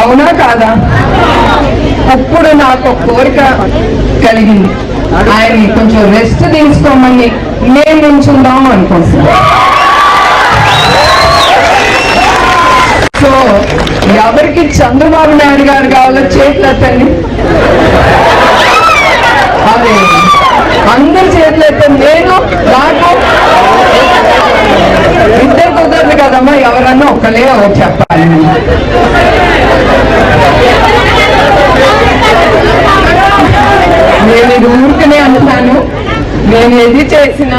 అవునా కాదా? అప్పుడు నాకు ఒక కోరిక కలిగింది. ఆయన కొంచెం రెస్ట్ తీసుకోమని మేము ఉంచుందాం అనుకుంటున్నాం. సో ఎవరికి చంద్రబాబు నాయుడు గారు కావాలో చేతులు ఎత్తండి అదే అందరు చేతులు ఎత్తండి నేను నాకు. ఇద్దరు కుదరదు కదమ్మా ఎవరన్నా ఒక్కలే ఒకటి చెప్పాలి నేను ఇది ఊరికనే అంటున్నాను నేను ఏది చేసినా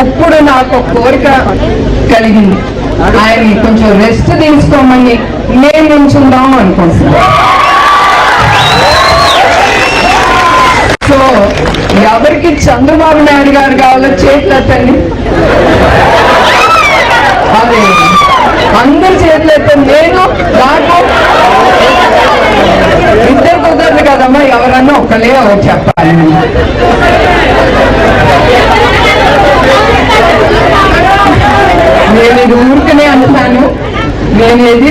అప్పుడు నాకు కోరిక కలిగింది. ఆయన కొంచెం రెస్ట్ తీసుకోమని నేను ఉంచుందాం అనుకుంటున్నాను. సో ఎవరికి చంద్రబాబు నాయుడు గారు కావాలో చేతులు అదే అందరు చేతులు నేను నాకు ఇద్దరు కుదరదు కదమ్మా ఎవరన్నా ఒక్కలే ఒకటి చెప్పాలి నేను ఇది ఊరికనే అంటున్నాను నేను ఏది